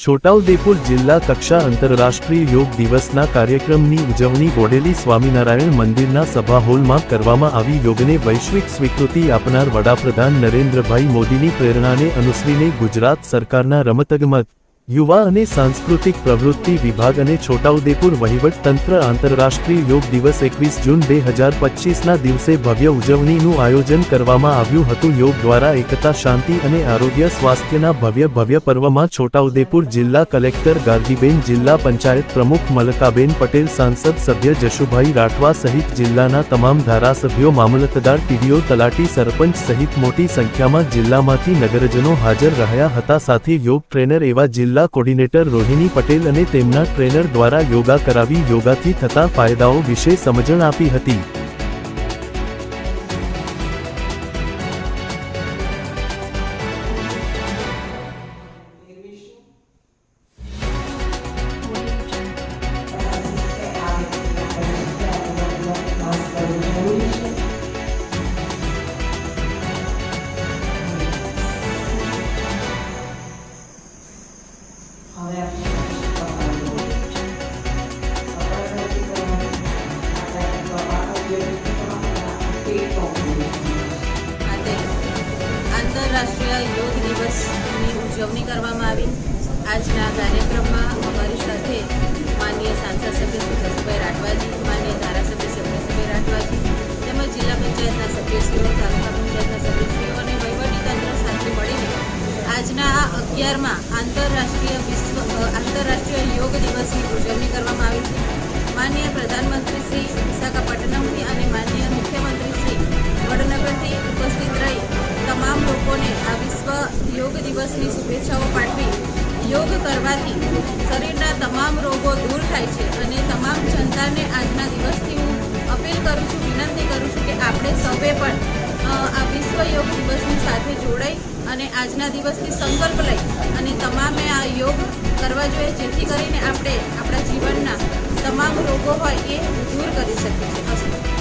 છોટાઉદેપુર જિલ્લા કક્ષા આંતરરાષ્ટ્રીય યોગ દિવસના કાર્યક્રમની ઉજવણી બોડેલી સ્વામિનારાયણ મંદિરના સભા હોલમાં કરવામાં આવી. યોગને વૈશ્વિક સ્વીકૃતિ આપનાર વડાપ્રધાન નરેન્દ્રભાઈ મોદીની પ્રેરણાને અનુસરીને ગુજરાત સરકારના રમતગમત યુવા અને સાંસ્કૃતિક પ્રવૃત્તિ વિભાગ અને છોટાઉદેપુર વહીવટ તંત્ર આંતરરાષ્ટ્રીય યોગ દિવસ એકવીસ જૂન બે હજાર પચીસના દિવસે ભવ્ય ઉજવણીનું આયોજન કરવામાં આવ્યું હતું. યોગ દ્વારા એકતા, શાંતિ અને આરોગ્ય સ્વાસ્થ્યના ભવ્ય ભવ્ય પર્વમાં છોટાઉદેપુર જિલ્લા કલેક્ટર ગાર્ગીબેન, જિલ્લા પંચાયત પ્રમુખ મલકાબેન પટેલ, સાંસદ સભ્ય જશુભાઈ રાઠવા સહિત જિલ્લાના તમામ ધારાસભ્યો, મામલતદાર ટીડીઓ તલાટી સરપંચ સહિત મોટી સંખ્યામાં જિલ્લામાંથી નગરજનો હાજર રહ્યા હતા. સાથે યોગ ટ્રેનર એવા જિલ્લા કોર્ડિનેટર રોહિણી પટેલ અને તેમના ટ્રેનર દ્વારા યોગા કરાવી યોગાથી થતા ફાયદાઓ વિશે સમજણ આપી હતી. આજે આંતરરાષ્ટ્રીય યોગ દિવસની ઉજવણી કરવામાં આવી. આજના કાર્યક્રમમાં અમારી સાથે માન્ય સાંસદ સભ્ય શ્રી જસુભાઈ રાઠવાજી માન્ય ધારાસભ્ય સભ્યસભાઈ રાઠવાજી તેમજ જિલ્લા પંચાયતના સભ્યશ્રીઓ તાલુકા પંચાયતના સભ્યશ્રીઓ અને વહીવટીતંત્ર સાથે મળીને આજના આ અગિયારમાં આંતરરાષ્ટ્રીય વિશ્વ આંતરરાષ્ટ્રીય યોગ દિવસની ઉજવણી કરવામાં આવી. છે માન્ય પ્રધાનમંત્રી શ્રી વિશાખાપટ્ટનમથી દિવસની શુભેચ્છાઓ પાઠવી યોગ કરવાથી શરીરના તમામ રોગો દૂર થાય છે અને તમામ જનતાને આજના દિવસથી હું અપીલ કરું છું, વિનંતી કરું છું કે આપણે સૌએ પણ આ વિશ્વ યોગ દિવસની સાથે જોડાઈ અને આજના દિવસથી સંકલ્પ લઈ અને તમામે આ યોગ કરવા જોઈએ, જેથી કરીને આપણે આપણા જીવનના તમામ રોગો હોય એ દૂર કરી શકીએ છીએ.